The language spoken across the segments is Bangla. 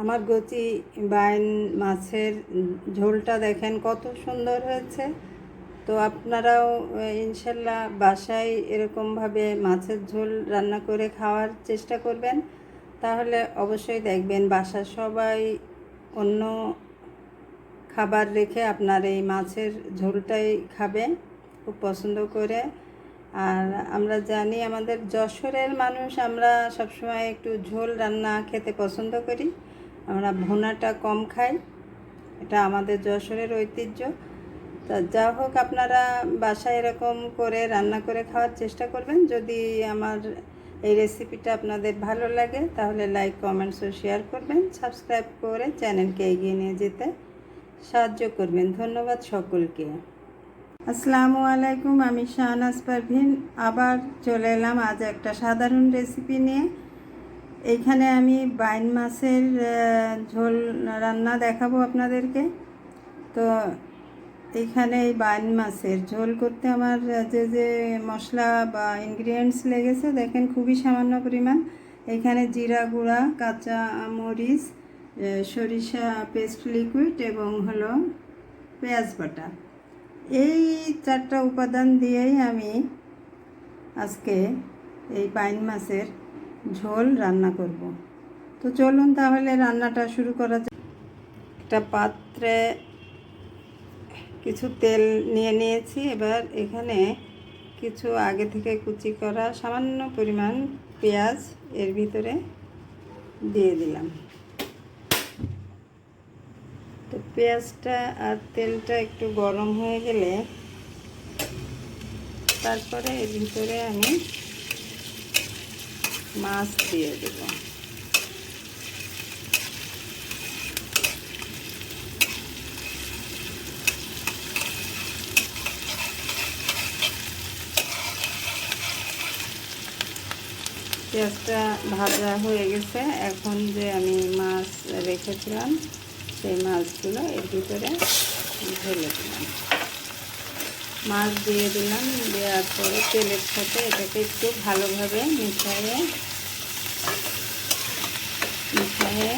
আমার গচি বাইন মাছের ঝোলটা দেখেন কত সুন্দর হয়েছে। তো আপনারাও ইনশাল্লাহ বাসায় এরকমভাবে মাছের ঝোল রান্না করে খাওয়ার চেষ্টা করবেন। তাহলে অবশ্যই দেখবেন বাসার সবাই অন্য খাবার রেখে আপনার এই মাছের ঝোলটাই খাবে, খুব পছন্দ করে। আর আমরা জানি আমাদের যশোরের মানুষ, আমরা সবসময় একটু ঝোল রান্না খেতে পছন্দ করি। আমরা ভুনাটা কম খাই। এটা আমাদের যশোরের ঐতিহ্য। তা যা হোক, আপনারা বাসায় এরকম করে রান্না করে খাওয়ার চেষ্টা করবেন। যদি আমার এই রেসিপিটা আপনাদের ভালো লাগে, তাহলে লাইক কমেন্টস ও শেয়ার করবেন। সাবস্ক্রাইব করে চ্যানেলকে এগিয়ে নিয়ে যেতে সাহায্য করবেন। ধন্যবাদ সকলকে। আসসালামু আলাইকুম, আমি শাহনাজ পারভিন। আবার চলে এলাম আজ একটা সাধারণ রেসিপি নিয়ে। এইখানে আমি বাইন মাছের ঝোল রান্না দেখাবো আপনাদেরকে। তো এইখানে এই বাইন মাছের ঝোল করতে আমার যে যে মশলা বা ইনগ্রিডিয়েন্টস লেগেছে, দেখেন খুবই সামান্য পরিমাণ। এখানে জিরা গুঁড়া, কাঁচা মরিচ সরিষা পেস্ট লিকুইড এবং হলো পেঁয়াজ বাটা। এই চারটা উপাদান দিয়েই আমি আজকে এই বাইন মাছের ঝোল রান্না করব। তো চলুন তাহলে রান্নাটা শুরু করা যাক। একটা পাত্রে কিছু তেল নিয়ে নিয়েছি। এবার এখানে কিছু আগে থেকে কুচি করা সামান্য পরিমাণ পেঁয়াজ এর ভিতরে দিয়ে দিলাম। তো পেঁয়াজটা আর তেলটা একটু গরম হয়ে গেলে তারপরে এর ভিতরে আমি মাছ দিয়ে দেব। পেঁয়াজটা ভাজা হয়ে গেছে। এখন যে আমি মাছ রেখেছিলাম, সেই মাছগুলো এর ভিতরে ঢেলে দিলাম। মাছ দিয়ে দিলাম, দেওয়ার পরে তেলের সাথে এটাকে একটু ভালোভাবে মিশিয়ে মিশিয়ে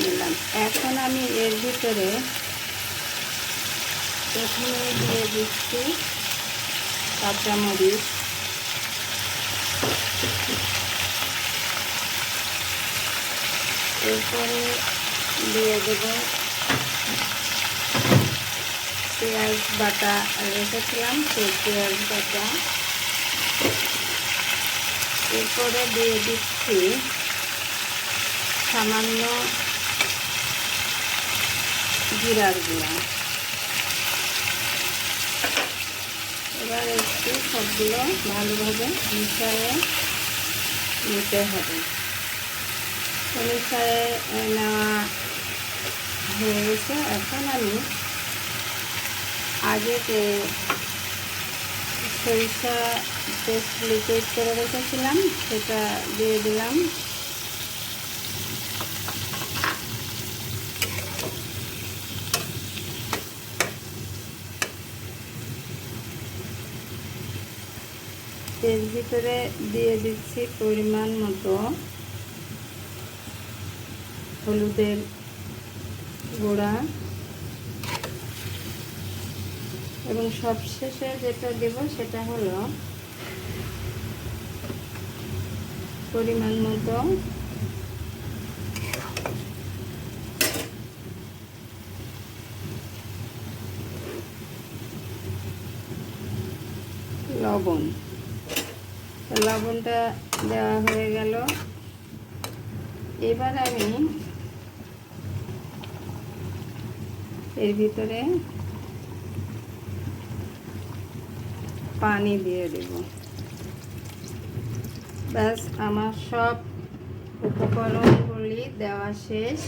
নিলাম। এখন আমি এর ভিতরে প্রথমে দিয়ে দিচ্ছি কাঁচামরিচ। এরপরে দিয়ে দেব পেঁয়াজ বাটা রেখেছিলাম সেই পেঁয়াজ বাটা। এরপরে দিয়ে দিচ্ছি সামান্য জিরার গুঁড়া। এবার একটু সবগুলো ভালোভাবে মিশিয়ে নিতে হবে। মিশিয়ে নেওয়া হয়ে গেছে। এখন আমি আগে যে সরিষা পেস্ট লিকুইড করে রেখেছিলাম, সেটা দিয়ে দিলাম। এর ভিতরে দিয়ে দিচ্ছি পরিমাণ মতো হলুদের গুঁড়া। এবং সবশেষে যেটা দেব সেটা হলো পরিমাণ মতো লবণ। লবণটা দেওয়া হয়ে গেল। এবার আমি এর ভিতরে পানি দিয়ে দেব। ব্যাস, আমার সব উপকরণগুলি দেওয়া শেষ।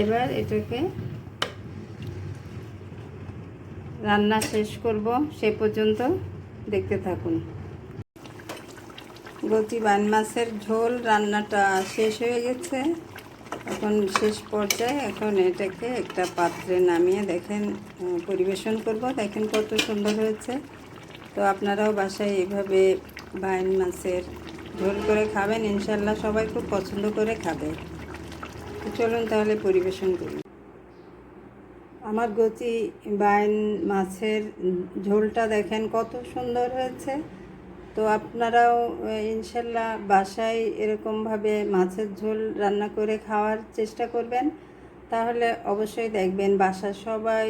এবার এটাকে রান্না শেষ করব। সে পর্যন্ত দেখতে থাকুন। গতি বান মাছের ঝোল রান্নাটা শেষ হয়ে গেছে। এখন শেষ পর্যায়ে এখন এটাকে একটা পাত্রে নামিয়ে দেখেন, পরিবেশন করব। দেখেন কত সুন্দর হয়েছে। তো আপনারাও বাসায় এইভাবে বাইন মাছের ঝোল করে খাবেন। ইনশাল্লাহ সবাই খুব পছন্দ করে খাবে। চলুন তাহলে পরিবেশন করি। আমার গতি বাইন মাছের ঝোলটা দেখেন কত সুন্দর হয়েছে। তো আপনারাও ইনশাল্লাহ বাসায় এরকমভাবে মাছের ঝোল রান্না করে খাওয়ার চেষ্টা করবেন। তাহলে অবশ্যই দেখবেন বাসার সবাই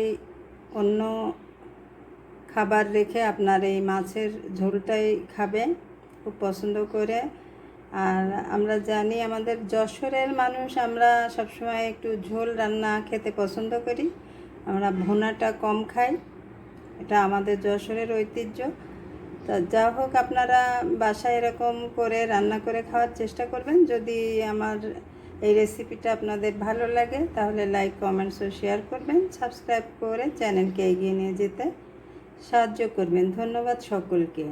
অন্য খাবার রেখে আপনার এই মাছের ঝোলটাই খাবে খুব পছন্দ করে। আর আমরা জানি আমাদের যশোরের মানুষ, আমরা সবসময় একটু ঝোল রান্না খেতে পছন্দ করি। আমরা ভোনাটা কম খাই, এটা আমাদের যশোরের ঐতিহ্য। তা যা হোক, আপনারা বাসায় এরকম করে রান্না করে খাওয়ার চেষ্টা করবেন। যদি আমার এই রেসিপিটা আপনাদের ভালো লাগে, তাহলে লাইক, কমেন্টস ও শেয়ার করবেন। সাবস্ক্রাইব করে চ্যানেলকে এগিয়ে নিয়ে যেতে। সাহায্য করবেন। ধন্যবাদ সকলকে।